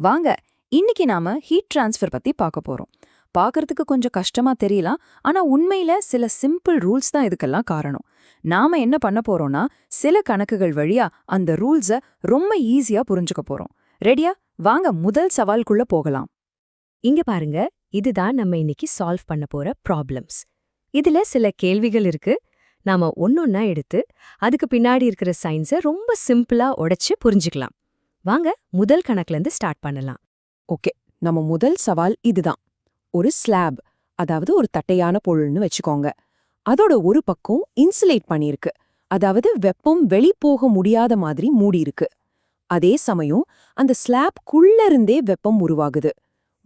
வாங்க இன்னைக்கு நாம ஹீட் டிரான்ஸ்ஃபர் பத்தி பார்க்க போறோம். பார்க்கறதுக்கு கொஞ்சம் கஷ்டமா தெரியலாம் ஆனா உண்மையில சில சிம்பிள் ரூல்ஸ் தான் இதுக்கெல்லாம் காரணம். நாம என்ன பண்ண போறோம்னா சில கணக்குகள் வழியா அந்த ரூல்ஸ ரொம்ப ஈஸியா புரிஞ்சுக்க போறோம். ரெடியா வாங்க முதல் சவால்குள்ள போகலாம். இங்க பாருங்க இதுதான் நம்ம இன்னைக்கு சால்வ் பண்ண போற ப்ராப்ளம்ஸ் இதுல சில கேள்விகள் இருக்கு. நாம ஒன்னொன்னா எடுத்து அதுக்கு பின்னாடி இருக்கிற சயின்ஸை ரொம்ப சிம்பிளா உடைச்சு புரிஞ்சுக்கலாம். வாங்க முதல் கணக்குல இருந்து ஸ்டார்ட் பண்ணலாம். ஓகே நம்ம முதல் சவால் இதுதான். ஒரு ஸ்லாப் அதாவது ஒரு தட்டையான பொருள்னு வச்சுக்கோங்க. அதோட ஒரு பக்கம் இன்சுலேட் பண்ணியிருக்கு. அதாவது வெப்பம் வெளிப்போக முடியாத மாதிரி மூடியிருக்கு. அதே சமயம் அந்த ஸ்லாப் இருந்தே வெப்பம் உருவாகுது.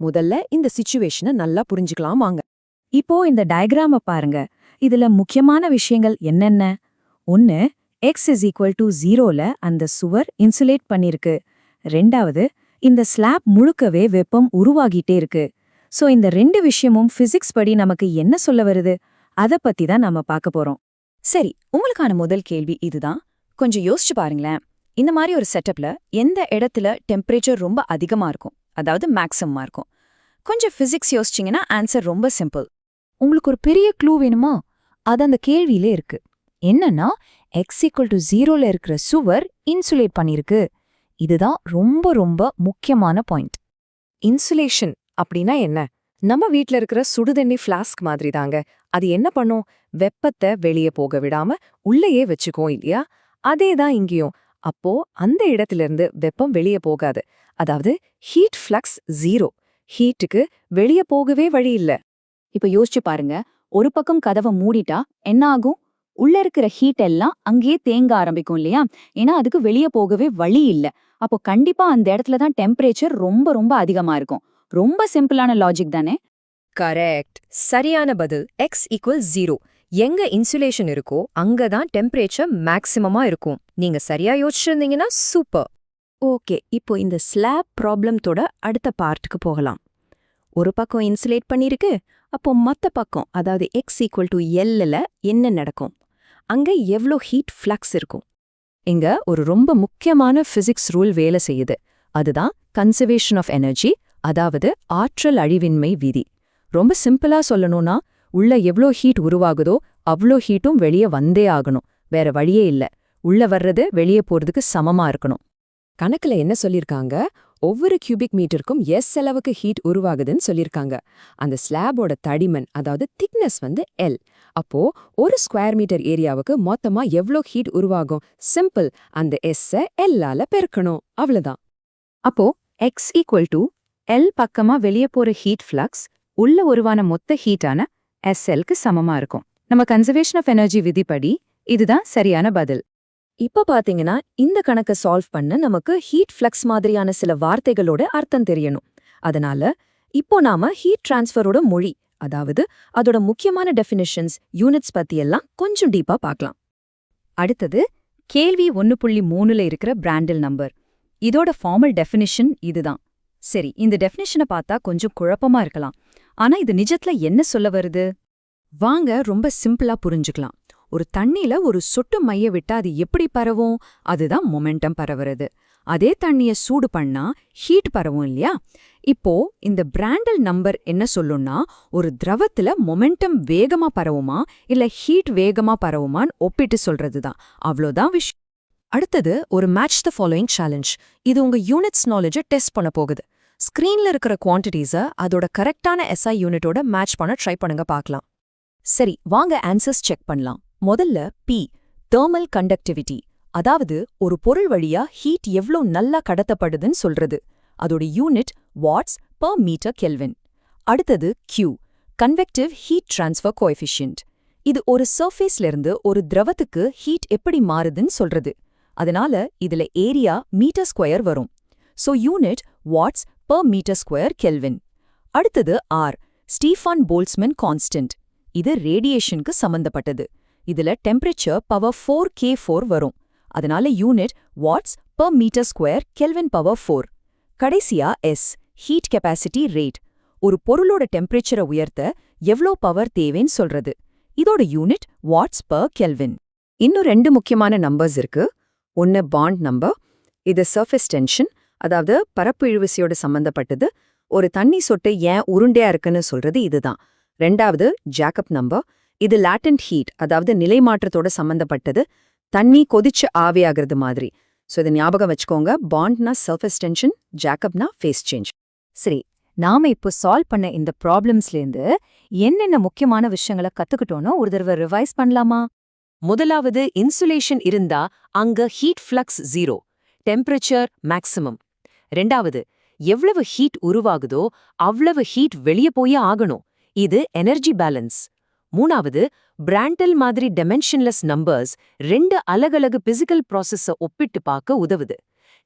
முதல்ல இந்த சிச்சுவேஷனை நல்லா புரிஞ்சுக்கலாம் வாங்க. இப்போ இந்த டயக்ராம பாருங்க. இதுல முக்கியமான விஷயங்கள் என்னென்ன? ஒன்னு எக்ஸ் இஸ் ஈக்குவல் டு ஜீரோல அந்த சுவர் இன்சுலேட் பண்ணிருக்கு. ரெண்டாவது இந்த ஸ்லாப் முழுக்கவே வெப்பம் உருவாகிட்டே இருக்கு. சோ இந்த ரெண்டு விஷயமும் பிசிக்ஸ் படி நமக்கு என்ன சொல்ல வருது? அத பத்தி தான் நாம பார்க்க போறோம். சரி உங்களுக்கான முதல் கேள்வி இதுதான். கொஞ்சம் யோசிச்சு பாருங்களேன். இந்த மாதிரி ஒரு செட்டப்ல எந்த இடத்துல டெம்பரேச்சர் ரொம்ப அதிகமா இருக்கும்? அதாவது மேக்ஸிமமா இருக்கும். கொஞ்சம் பிசிக்ஸ் யோசிச்சிங்கன்னா ஆன்சர் ரொம்ப சிம்பிள் உங்களுக்கு ஒரு பெரிய க்ளூ வேணுமா? அது அந்த கேள்வியிலே இருக்கு. என்னன்னா எக்ஸ் ஈக்குவல் டு ஜீரோல இருக்கிற சுவர் இன்சுலேட் பண்ணிருக்கு. இதுதான் ரொம்ப ரொம்ப முக்கியமான பாயிண்ட் இன்சுலேஷன் அப்படின்னா என்ன? நம்ம வீட்ல இருக்கிற சுடுதண்ணி ஃப்ளாஸ்க் மாதிரி தாங்க அது என்ன பண்ணும்? வெப்பத்தை வெளியே போக விடாம உள்ளேயே வச்சுக்கோ இல்லையா? அதே தான் இங்கேயும். அப்போ அந்த இடத்துல இருந்து வெப்பம் வெளியே போகாது. அதாவது ஹீட் ஃப்ளக்ஸ் ஜீரோ ஹீட்டுக்கு வெளியே போகவே வழி இல்ல. இப்ப யோசிச்சு பாருங்க. ஒரு பக்கம் கதவை மூடிட்டா என்ன ஆகும்? உள்ள இருக்கிற ஹீட் எல்லாம் அங்கேயே தேங்க ஆரம்பிக்கும் இல்லையா? ஏன்னா அதுக்கு வெளியே போகவே வழி இல்ல. அப்போ கண்டிப்பா அந்த இடத்துல தான் டெம்பரேச்சர் ரொம்ப ரொம்ப அதிகமா இருக்கும். ரொம்ப சிம்பிளான லாஜிக் தானே? கரெக்ட் சரியான பதில். எக்ஸ் ஈக்குவல் ஜீரோ எங்க இன்சுலேஷன் இருக்கோ அங்க தான் டெம்பரேச்சர் மேக்ஸிமமா இருக்கும். நீங்க சரியா யோசிச்சிருந்தீங்கன்னா சூப்பர் ஓகே இப்போ இந்த ஸ்லாப் ப்ராப்ளம்த்தோட அடுத்த பார்ட்டுக்கு போகலாம். ஒரு பக்கம் இன்சுலேட் பண்ணிருக்கு அப்போ மத்த பக்கம் அதாவது எக்ஸ் ஈக்குவல் டு எல்ல என்ன நடக்கும்? அங்க எவ்ளோ ஹீட் ஃப்ளக்ஸ் இருக்கும்? இங்க ஒரு ரொம்ப முக்கியமான ஃபிசிக்ஸ் ரூல் வேலை செய்யுது. அதுதான் கன்சர்வேஷன் ஆஃப் எனர்ஜி அதாவது ஆற்றல் அழிவின்மை விதி. ரொம்ப சிம்பிளா சொல்லணும்னா உள்ள எவ்ளோ ஹீட் உருவாகுதோ அவ்ளோ ஹீட்டும் வெளியே வந்தே ஆகணும். வேற வழியே இல்ல. உள்ள வர்றது வெளியே போறதுக்கு சமமா இருக்கணும். கணக்குல என்ன சொல்லிருக்காங்க ஒவ்வொரு கியூபிக் மீட்டருக்கும் எஸ் செலவுக்கு ஹீட் உருவாகுதுன்னு சொல்லிருக்காங்க அந்த ஸ்லாபோட தடிமன் அதாவது திக்னஸ் வந்து எல் அப்போ ஒரு ஸ்கொயர் மீட்டர் ஏரியாவுக்கு மொத்தமா எவ்ளோ ஹீட் உருவாகும்? சிம்பிள் அந்த எஸ்ஸ எல்லால பெருக்கணும். அவ்வளவுதான். அப்போ எக்ஸ் ஈக்குவல் டு எல் பக்கமா வெளியே போற ஹீட் ஃப்ளக்ஸ் உள்ள உருவான மொத்த ஹீட்டான எஸ்எல்க்கு சமமா இருக்கும். நம்ம கன்சர்வேஷன் ஆஃப் எனர்ஜி விதிப்படி இதுதான் சரியான பதில். இப்ப பாத்தீங்கன்னா இந்த கணக்க சால்வ் பண்ண நமக்கு ஹீட் ஃப்ளக்ஸ் மாதிரியான சில வார்த்தைகளோட அர்த்தம் தெரியணும். அதனால இப்போ நாம ஹீட் டிரான்ஸ்ஃபரோட மொழி அதாவது அதோட முக்கியமான டெஃபினிஷன்ஸ் யூனிட்ஸ் பத்தியெல்லாம் கொஞ்சம் டீப்பா பார்க்கலாம் அடுத்தது கேள்வி ஒன்னு புள்ளி மூணுல இருக்கிற பிராண்டில் நம்பர் இதோட ஃபார்மல் டெஃபினிஷன் இதுதான். சரி இந்த டெஃபினிஷனை பார்த்தா கொஞ்சம் குழப்பமா இருக்கலாம். ஆனா இது நிஜத்துல என்ன சொல்ல வருது? வாங்க ரொம்ப சிம்பிளா புரிஞ்சுக்கலாம். ஒரு தண்ணில ஒரு சொட்டு மைய விட்டா அது எப்படி பரவும்? அதுதான் மொமெண்டம் பரவுறது. அதே தண்ணிய சூடு பண்ணா ஹீட் பரவும் இல்லையா? இப்போ இந்த பிராண்டல் நம்பர் என்ன சொல்லும்னா ஒரு திரவத்துல மொமெண்டம் வேகமா பரவுமா இல்ல ஹீட் வேகமா பரவுமான்னு ஒப்பிட்டு சொல்றதுதான். அவ்வளோதான் விஷயம் அடுத்தது ஒரு மேட்ச் த ஃபாலோயிங் சேலஞ்ச் இது உங்க யூனிட்ஸ் நாலேஜை டெஸ்ட் பண்ண போகுது. ஸ்க்ரீன்ல இருக்கிற குவான்டிட்டிஸை அதோட கரெக்டான எஸ்ஐ யூனிட்டோட மேட்ச் பண்ண ட்ரை பண்ணுங்க பார்க்கலாம். சரி வாங்க ஆன்சர்ஸ் செக் பண்ணலாம். முதல்ல பி தெர்மல் கண்டக்டிவிட்டி அதாவது ஒரு பொருள் வழியா ஹீட் எவ்ளோ நல்லா கடத்தப்படுதுன்னு சொல்றது. அதோட unit watts per metre kelvin அடுத்தது Q convective heat transfer coefficient இது ஒரு சர்ஃபேஸ்ல இருந்து ஒரு திரவத்துக்கு ஹீட் எப்படி மாறுதுன்னு சொல்றது. அதனால இதுல ஏரியா மீட்டர் ஸ்கொயர் வரும். So unit watts per metre square kelvin அடுத்தது ஆர் ஸ்டீஃபான் போல்ஸ்மன் கான்ஸ்டன்ட் இது ரேடியேஷனுக்கு சம்பந்தப்பட்டது. இதுல temperature power four K four வரும். அதனால unit watts per metre square kelvin power four கடைசியா எஸ் ஹீட் கெப்பாசிட்டி ரேட் ஒரு பொருளோட டெம்பரேச்சரை உயர்த்த எவ்ளோ பவர் தேவைன்னு சொல்றது. இதோட யூனிட் வாட்ஸ் பர் கெல்வின் இன்னும் ரெண்டு முக்கியமான நம்பர்ஸ் இருக்கு. ஒன்னு பாண்ட் நம்பர் இது சர்ஃபேஸ் டென்ஷன் அதாவது பரப்பு இழுவிசையோட சம்பந்தப்பட்டது. ஒரு தண்ணி சொட்டு ஏன் உருண்டையா இருக்குன்னு சொல்றது இதுதான். ரெண்டாவது ஜாக்கப் நம்பர் இது லேட்டன்ட் ஹீட் அதாவது நிலை மாற்றத்தோட சம்மந்தப்பட்டது தண்ணி கொதிச்சு ஆவியாகிறது மாதிரி. ஸோ இதை ஞாபகம் வச்சுக்கோங்க. பாண்ட்னா சர்ஃபேஸ் டென்ஷன் ஜாக்கப்னா ஃபேஸ் சேஞ்ச் சரி நாம இப்போ சால்வ் பண்ண இந்த ப்ராப்ளம்ஸ்லேருந்து என்னென்ன முக்கியமான விஷயங்களை கத்துக்கிட்டோனோ ஒரு தடவை ரிவைஸ் பண்ணலாமா? முதலாவது இன்சுலேஷன் இருந்தா அங்க heat flux zero temperature maximum ரெண்டாவது எவ்வளவு ஹீட் உருவாகுதோ அவ்வளவு ஹீட் வெளிய போயே ஆகணும். இது எனர்ஜி பேலன்ஸ் மூணாவது பிராண்டல் மாதிரி டெமென்ஷன்லெஸ் நம்பர்ஸ் ரெண்டு அலகலகு பிசிக்கல் ப்ராசஸ ஒப்பிட்டு பார்க்க உதவுது.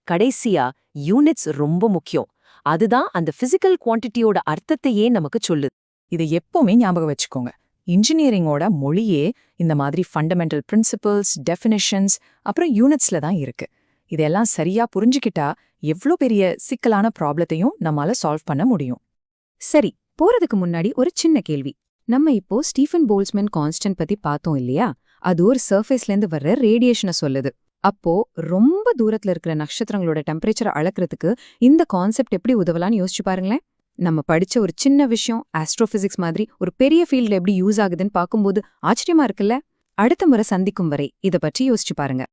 கடைசியா யூனிட்ஸ் ரொம்ப முக்கியம். அதுதான் அந்த பிசிக்கல் குவான்டிட்டியோட அர்த்தத்தையே நமக்கு சொல்லுது. இதை எப்பவுமே ஞாபகம் வச்சுக்கோங்க. இன்ஜினியரிங்கோட மொழியே இந்த மாதிரி ஃபண்டமெண்டல் பிரின்சிபல்ஸ் டெஃபினிஷன்ஸ் அப்புறம் யூனிட்ஸ்ல தான் இருக்கு. இதெல்லாம் சரியா புரிஞ்சுக்கிட்டா எவ்ளோ பெரிய சிக்கலான ப்ராப்ளத்தையும் நம்மால சால்வ் பண்ண முடியும். சரி போறதுக்கு முன்னாடி ஒரு சின்ன கேள்வி. நம்ம இப்போ ஸ்டீஃபன் போல்ஸ்மேன் கான்ஸ்டன்ட் பத்தி பார்த்தோம் இல்லையா? அது ஒரு சர்ஃபேஸ்லேருந்து வர்ற ரேடியேஷனை சொல்லுது. அப்போ ரொம்ப தூரத்துல இருக்கிற நட்சத்திரங்களோட டெம்பரேச்சரை அளக்கிறதுக்கு இந்த கான்செப்ட் எப்படி உதவலான்னு யோசிச்சு பாருங்களேன். நம்ம படிச்ச ஒரு சின்ன விஷயம் ஆஸ்ட்ரோபிசிக்ஸ் மாதிரி ஒரு பெரிய ஃபீல்டில் எப்படி யூஸ் ஆகுதுன்னு பார்க்கும்போது ஆச்சரியமா இருக்குல்ல? அடுத்த முறை சந்திக்கும் வரை இதை பற்றி யோசிச்சு பாருங்க.